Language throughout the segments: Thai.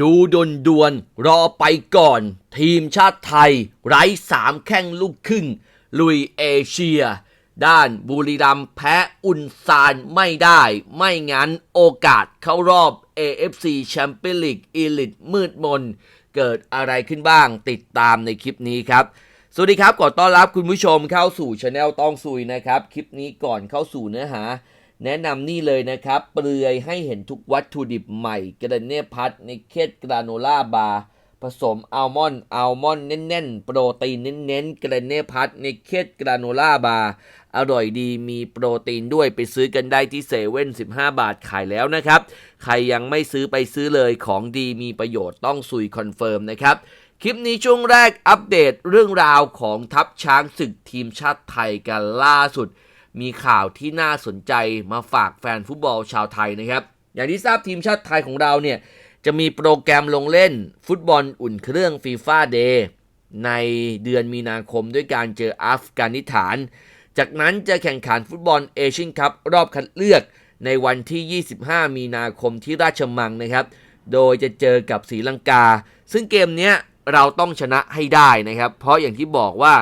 ดูดนดวนรอไปก่อน ทีมชาติไทย ไร้สามแข้งลูกครึ่ง ลุยเอเชีย ด้านบุรีรัมแพ้อุนซานไม่ได้ ไม่งั้นโอกาสเข้ารอบ AFC Champions League Elite มืดมน เกิดอะไรขึ้นบ้างติดตามในคลิปนี้ครับสวัสดีครับขอต้อนรับคุณผู้ชมเข้าสู่ช anel ต้องซุยนะครับ คลิปนี้ก่อนเข้าสู่เนื้อหา แนะนำนี่เลยนะครับ เปลือยให้เห็นทุกวัตถุดิบใหม่กระเนพัทในเคสกราโนล่าบาร์ผสมอัลมอนด์อัลมอนด์แน่นๆ โปรตีนเน้นๆกระเนพัทในเคสกราโนล่าบาร์อร่อยดีมีโปรตีนด้วยไปซื้อกันได้ที่เซเว่น15 บาทขายแล้วนะครับ ใครยังไม่ซื้อไปซื้อเลยของดีมีประโยชน์ต้องซุยคอนเฟิร์มนะครับคลิปนี้ช่วงแรกอัปเดตเรื่องราวของทัพช้างศึกทีมชาติไทยกันล่าสุด มีข่าวที่น่าสนใจมาฝากแฟนฟุตบอลชาวไทยนะครับ อย่างที่ทราบทีมชาติไทยของเราเนี่ยจะมีโปรแกรมลงเล่นฟุตบอลอุ่นเครื่องฟีฟ่าเดย์ในเดือนมีนาคมด้วยการเจออัฟกานิสถาน จากนั้นจะแข่งขันฟุตบอลเอเชียนคัพรอบคัดเลือกในวันที่ 25 มีนาคมที่ราชมังนะครับ โดยจะเจอกับศรีลังกา ซึ่งเกมนี้เราต้องชนะให้ได้นะครับ เพราะอย่างที่บอกว่า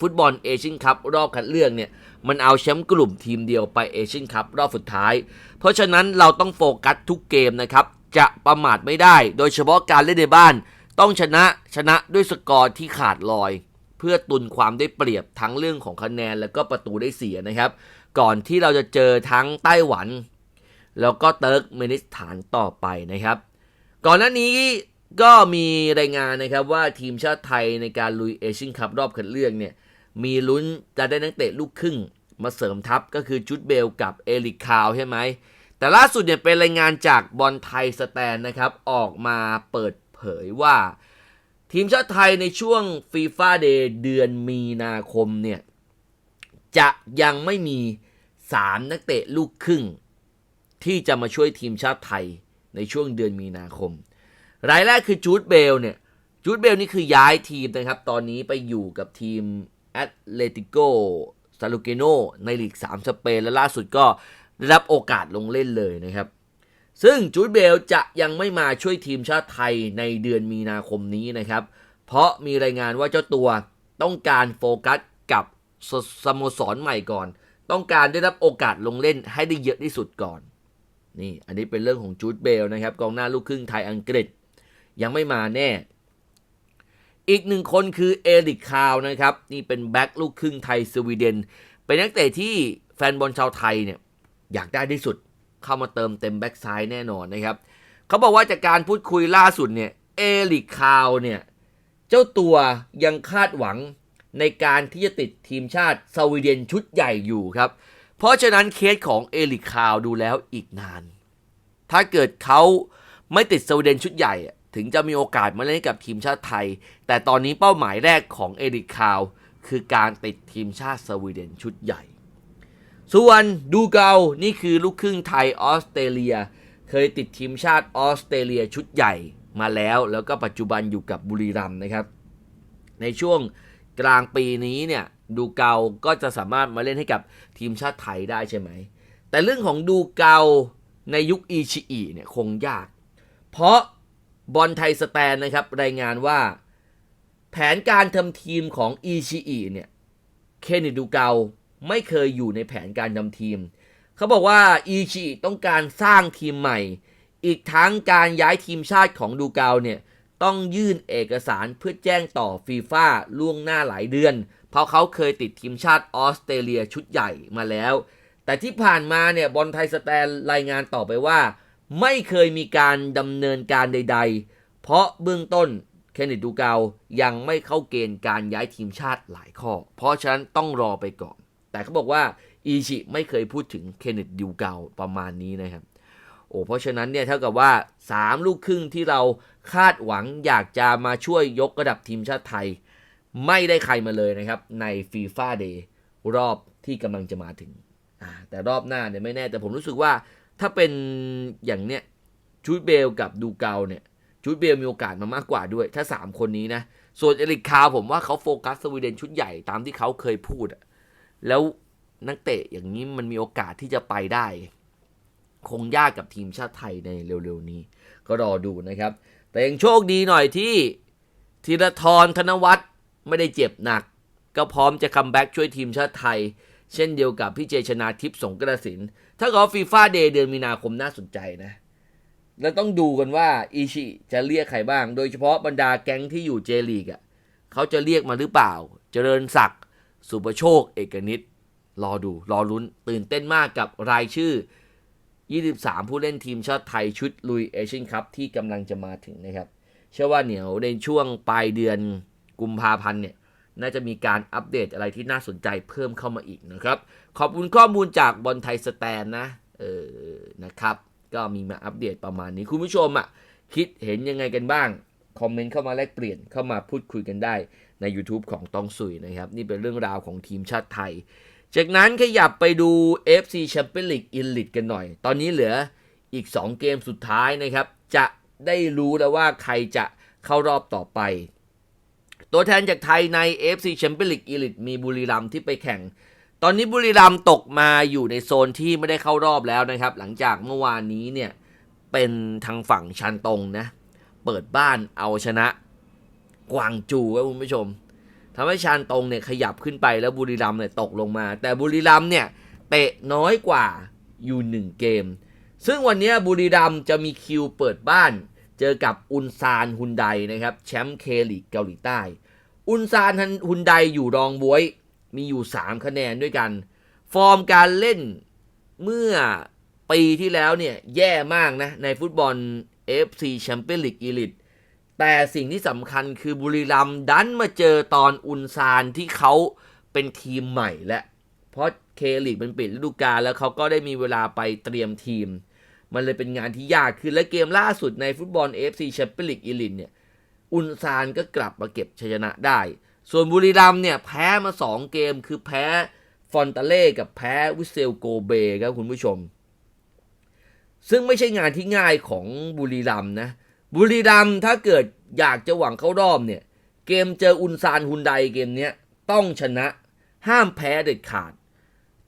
ฟุตบอลเอเชียนคัพรอบคัดเลือกเนี่ย มันเอาแชมป์กลุ่มทีมเดียวไปเอเชียนคัพรอบสุดท้าย เพราะฉะนั้นเราต้องโฟกัสทุกเกมนะครับ จะประมาทไม่ได้ โดยเฉพาะการเล่นในบ้าน ต้องชนะชนะด้วยสกอร์ที่ขาดลอย เพื่อตุนความได้เปรียบทั้งเรื่องของคะแนนแล้วก็ประตูได้เสียนะครับ ก่อนที่เราจะเจอทั้งไต้หวัน แล้วก็เติร์กเมนิสถานต่อไปนะครับ ก่อนหน้านี้ก็มีรายงานนะครับว่าทีมชาติไทยในการลุยเอเชียนคัพรอบคัดเลือกเนี่ย มีลุ้นจะได้นักเตะลูกครึ่ง มาเสริมทัพก็คือจุดเบลกับเอลิกคาวใช่ไหม แต่ล่าสุดเนี่ยเป็นรายงานจากบอลไทยสแตนนะครับ ออกมาเปิดเผยว่า ทีมชาติไทยในช่วงฟีฟ่าเดย์เดือนมีนาคมเนี่ย จะยังไม่มี 3 นักเตะลูกครึ่ง ที่จะมาช่วยทีมชาติไทยในช่วงเดือนมีนาคม รายแรกคือจูดเบลเนี่ยจูดเบลนี่คือย้ายทีมนะครับ ตอนนี้ไปอยู่กับทีม แอตเลติโกซาลูเกโนในลีก 3 สเปน และล่าสุดก็ได้รับโอกาสลงเล่นเลยนะครับ ซึ่งจูดเบลจะยังไม่มาช่วยทีมชาติไทยในเดือนมีนาคมนี้นะครับ เพราะมีรายงานว่าเจ้าตัวต้องการโฟกัสกับสสโมสรใหม่ก่อน ต้องการได้รับโอกาสลงเล่นให้ได้เยอะที่สุดก่อน นี่ อันนี้เป็นเรื่องของจูดเบลนะครับ กองหน้าลูกครึ่งไทยอังกฤษ ยังไม่มาแน่ อีกหนึ่งคนคือเอริกคาวนะครับ นี่เป็นแบ็คลูกครึ่งไทยสวีเดน เป็นนักเตะที่แฟนบอลชาวไทยเนี่ยอยากได้ที่สุด เข้ามาเติมเต็มแบ็คซ้ายแน่นอนนะครับ เขาบอกว่าจากการพูดคุยล่าสุดเนี่ยเอริกคาวเนี่ย เจ้าตัวยังคาดหวังในการที่จะติดทีมชาติสวีเดนชุดใหญ่อยู่ครับ เพราะฉะนั้นเคสของเอริกคาวดูแล้วอีกนาน ถ้าเกิดเขาไม่ติดสวีเดนชุดใหญ่ ถึงจะมีโอกาสมาเล่นกับทีมชาติไทย แต่ตอนนี้เป้าหมายแรกของเอริกคาว คือการติดทีมชาติสวีเดนชุดใหญ่ ส่วนดูเกา นี่คือลูกครึ่งไทยออสเตรเลีย เคยติดทีมชาติออสเตรเลียชุดใหญ่มาแล้ว แล้วก็ปัจจุบันอยู่กับบุรีรัมย์นะครับ ในช่วงกลางปีนี้เนี่ยดูเกา ก็จะสามารถมาเล่นให้กับทีมชาติไทยได้ใช่ไหม แต่เรื่องของดูเกาในยุคอีชิอิเนี่ยคงยาก เพราะ บอลไทยสแตนนะครับ รายงานว่า แผนการทำทีมของอีชิอิเนี่ย เคนนิดูเกาไม่เคยอยู่ในแผนการทำทีม เขาบอกว่าอีชิอิต้องการสร้างทีมใหม่ อีกทั้งการย้ายทีมชาติของดูเกาเนี่ย ต้องยื่นเอกสารเพื่อแจ้งต่อฟีฟ่าล่วงหน้าหลายเดือน เพราะเขาเคยติดทีมชาติออสเตรเลียชุดใหญ่มาแล้ว แต่ที่ผ่านมาเนี่ยบอลไทยสแตนรายงานต่อไปว่า ไม่เคยมีการดำเนินการใด ๆ เพราะเบื้องต้นเคนเนตดูเกายังไม่เข้าเกณฑ์การย้ายทีมชาติหลายข้อ เพราะฉะนั้นต้องรอไปก่อน แต่เขาบอกว่าอีชิไม่เคยพูดถึงเคนเนตดูเกาประมาณนี้นะครับโอ้เพราะฉะนั้นเนี่ยเท่ากับว่า 3 ลูกครึ่งที่เราคาดหวังอยากจะมาช่วยยกระดับทีมชาติไทย ไม่ได้ใครมาเลยนะครับ ในฟีฟ่าเดย์รอบที่กำลังจะมาถึงแต่รอบหน้าเนี่ยไม่แน่แต่ผมรู้สึกว่า ถ้าเป็นอย่างเนี้ยจูดเบลกับดูเกาเนี่ยจูดเบลมีโอกาสมามากกว่าด้วย ถ้า 3 คนนี้นะ ส่วนเอริกคาวผมว่าเขาโฟกัสสวีเดนชุดใหญ่ตามที่เขาเคยพูดอะแล้วนักเตะอย่างนี้มันมีโอกาสที่จะไปได้ คงยากกับทีมชาติไทยในเร็วๆนี้ ก็รอดูนะครับ แต่ยังโชคดีหน่อยที่ธีรทรธนวัฒน์ไม่ได้เจ็บหนัก ก็พร้อมจะคัมแบ็กช่วยทีมชาติไทย เช่นเดียวกับพี่เจชนาทิพย์สงกระสิน ถ้าเกิดฟีฟ่าเดย์เดือนมีนาคมน่าสนใจนะ แล้วต้องดูกันว่าอิชิจะเรียกใครบ้าง โดยเฉพาะบรรดาแก๊งที่อยู่เจลีกอะเขาจะเรียกมาหรือเปล่า เจริญศักดิ์สุประโชค เอกนิตรอดูรอลุ้นตื่นเต้นมากกับรายชื่อ 23 ผู้เล่นทีมชาติไทยชุดลุยเอเชียนคัพที่กำลังจะมาถึงนะครับ เชื่อว่าเหนียวในช่วงปลายเดือนกุมภาพันธ์เนี่ย น่าจะมีการอัปเดตอะไรที่น่าสนใจเพิ่มเข้ามาอีกนะครับ ขอบคุณข้อมูลจากบอลไทยสแตนนะเออนะครับ ก็มีมาอัปเดตประมาณนี้คุณผู้ชมอะคิดเห็นยังไงกันบ้าง คอมเมนต์เข้ามาแลกเปลี่ยนเข้ามาพูดคุยกันได้ใน YouTube ของตองสุยนะครับ นี่เป็นเรื่องราวของทีมชาติไทย จากนั้นขยับไปดู FC Champions League Elite กันหน่อย ตอนนี้เหลืออีก 2 เกมสุดท้ายนะครับ จะได้รู้แล้วว่าใครจะเข้ารอบต่อไป ตัวแทนจากไทยใน FC Champions League Elite มีบุรีรัมย์ที่ไปแข่ง ตอนนี้บุรีรัมย์ตกมาอยู่ในโซนที่ไม่ได้เข้ารอบแล้วนะครับ หลังจากเมื่อวานนี้เนี่ยเป็นทางฝั่งชันตงนะ เปิดบ้านเอาชนะกวางจูครับคุณผู้ชมทำให้ชานตงเนี่ยขยับขึ้นไปแล้วบุรีรัมย์เนี่ยตกลงมา แต่บุรีรัมย์เนี่ยเตะน้อยกว่าอยู่หนึ่งเกม ซึ่งวันนี้บุรีรัมย์จะมีคิวเปิดบ้าน เจอกับอุนซานฮุนไดนะครับแชมป์เคลีกเกาหลีใต้ อุนซานฮุนไดอยู่รองบวย มีอยู่ 3 คะแนนด้วยกัน ฟอร์มการเล่นเมื่อปีที่แล้วเนี่ย แย่มากนะ ในฟุตบอล FC Champions League Elite แต่สิ่งที่สำคัญคือบุรีรัมดันมาเจอตอนอุนซานที่เขาเป็นทีมใหม่และ เพราะเคลีกมันปิดฤดูกาลแล้วเขาก็ได้มีเวลาไปเตรียมทีม มันเลยเป็นงานที่ยากขึ้นและเกมล่าสุดในฟุตบอล FC Champions League Elite เนี่ย อุนซานก็กลับมาเก็บชัยชนะได้ ส่วนบุรีรัมเนี่ยแพ้มา 2 เกมคือแพ้ฟอนตาเล่กับแพ้วิเซลโกเบครับคุณผู้ชม ซึ่งไม่ใช่งานที่ง่ายของบุรีรัมนะ บุรีรัมถ้าเกิดอยากจะหวังเข้ารอบเนี่ย เกมเจออุนซานฮุนไดเกมเนี้ยต้องชนะห้ามแพ้เด็ดขาด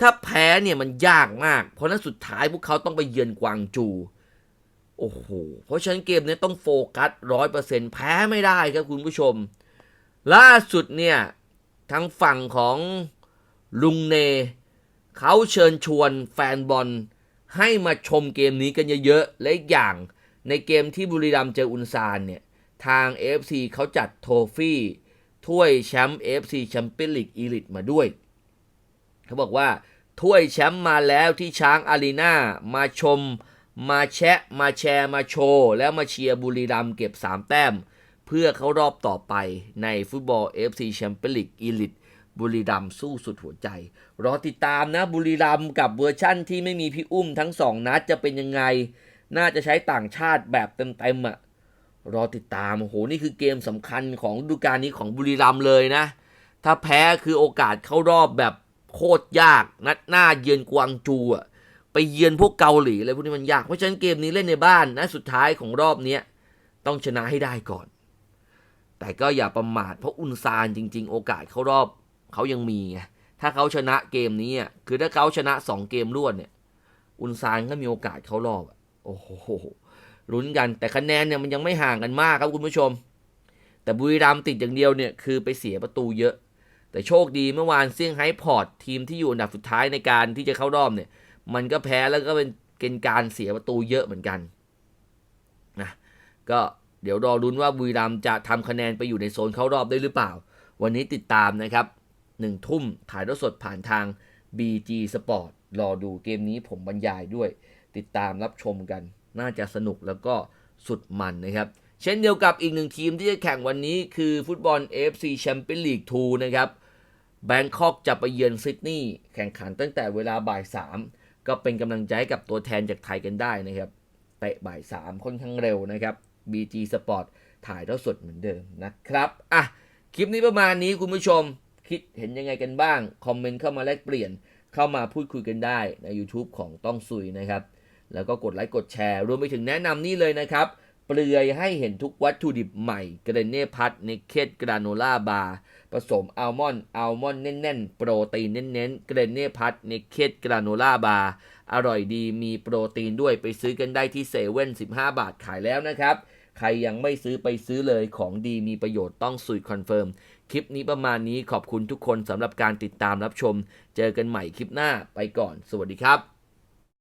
ถ้าแพ้เนี่ยมันยากมาก เพราะนั้นสุดท้ายพวกเขาต้องไปเยือนกวางจู โอ้โห เพราะฉะนั้นเกมนี้ต้องโฟกัสร้อยเปอร์เซ็นต์แพ้ไม่ได้ครับคุณผู้ชม ล่าสุดเนี่ยทางฝั่งของลุงเน เขาเชิญชวนแฟนบอล ให้มาชมเกมนี้กันเยอะๆ และอีกอย่างในเกมที่บุรีรัมย์เจออุนซานเนี่ย ทาง AFC เขาจัดโทฟี่ ถ้วยแชมป์ AFC แชมเปี้ยนลีกอีลิตมาด้วย เขาบอกว่าถ้วยแชมป์มาแล้วที่ช้างอารีนามาชม มาแชะมาแชร์มาโชว์ แล้วมาเชียร์บุรีรัมเก็บ 3 แต้ม เพื่อเข้ารอบต่อไปในฟุตบอล FC แชมเปี้ยนลีกอีลิตบุรีรัมสู้สุดหัวใจ รอติดตามนะบุรีรัมกับเวอร์ชั่นที่ไม่มีพี่อุ้มทั้งสองนัดจะเป็นยังไง น่าจะใช้ต่างชาติแบบเต็มๆอะรอติดตามโอ้โหนี่คือเกมสำคัญของฤดูกาลนี้ของบุรีรัมเลยนะ ถ้าแพ้คือโอกาสเข้ารอบแบบโคตรยาก นัดหน้าเยือนกวางจูอะ ไปเยือนพวกเกาหลีอะไรพวกนี้มันยาก เพราะฉะนั้นเกมนี้เล่นในบ้านนะสุดท้ายของรอบเนี้ยต้องชนะให้ได้ก่อน แต่ก็อย่าประมาทเพราะอุนซานจริง ๆ โอกาสเข้ารอบเขายังมีไงถ้าเขาชนะเกมนี้คือถ้าเขาชนะสองเกมรวดเนี่ย อุนซานก็มีโอกาสเข้ารอบอะโอ้โหลุ้นกันแต่คะแนนเนี่ยมันยังไม่ห่างกันมากครับคุณผู้ชม แต่บุรีรัมติดอย่างเดียวเนี่ยคือไปเสียประตูเยอะ แต่โชคดีเมื่อวานเซี่ยงไฮ้พอร์ตทีมที่อยู่อันดับสุดท้ายในการที่จะเข้ารอบเนี่ย มันก็แพ้แล้วก็เป็นเกณฑ์การเสียประตูเยอะเหมือนกันนะก็เดี๋ยวรอรุ้นว่าบุรีรัมจะทำคะแนนไปอยู่ในโซนเข้ารอบได้หรือเปล่า วันนี้ติดตามนะครับหนึ่งทุ่มถ่ายทอดสดผ่านทาง BG Sport รอดูเกมนี้ผมบรรยายด้วย ติดตามรับชมกัน น่าจะสนุกแล้วก็สุดมันนะครับ เช่นเดียวกับอีกหนึ่งทีมที่จะแข่งวันนี้คือฟุตบอล AFC Champions League 2 นะครับแบงคอกจะไปเยือนซิดนีย์แข่งขันตั้งแต่เวลาบ่าย3 ก็เป็นกำลังใจกับตัวแทนจากไทยกันได้นะครับเตะบ่าย3ค่อนข้างเร็วนะครับ BG Sport ถ่ายทอดสดเหมือนเดิมนะครับอะคลิปนี้ประมาณนี้คุณผู้ชมคิดเห็นยังไงกันบ้าง คอมเมนต์เข้ามาแลกเปลี่ยนเข้ามาพูดคุยกันได้ใน YouTube ของต้องซุยนะครับ แล้วก็กดไลค์กดแชร์ รวมไปถึงแนะนำนี่เลยนะครับ เปลือยให้เห็นทุกวัตถุดิบใหม่เกรเน่พัทเนเคดกราโนล่าบาร์ ผสมอัลมอนด์อัลมอนด์แน่นๆ โปรตีนเน้นๆ เกรเน่พัทเนเคดกราโนล่าบาร์อร่อยดีมีโปรตีนด้วยไปซื้อกันได้ที่เซเว่น15บาทขายแล้วนะครับ ใครยังไม่ซื้อไปซื้อเลยของดีมีประโยชน์ต้องสูตรคอนเฟิร์มคลิปนี้ประมาณนี้ขอบคุณทุกคนสำหรับการติดตามรับชม เจอกันใหม่คลิปหน้าไปก่อน สวัสดีครับ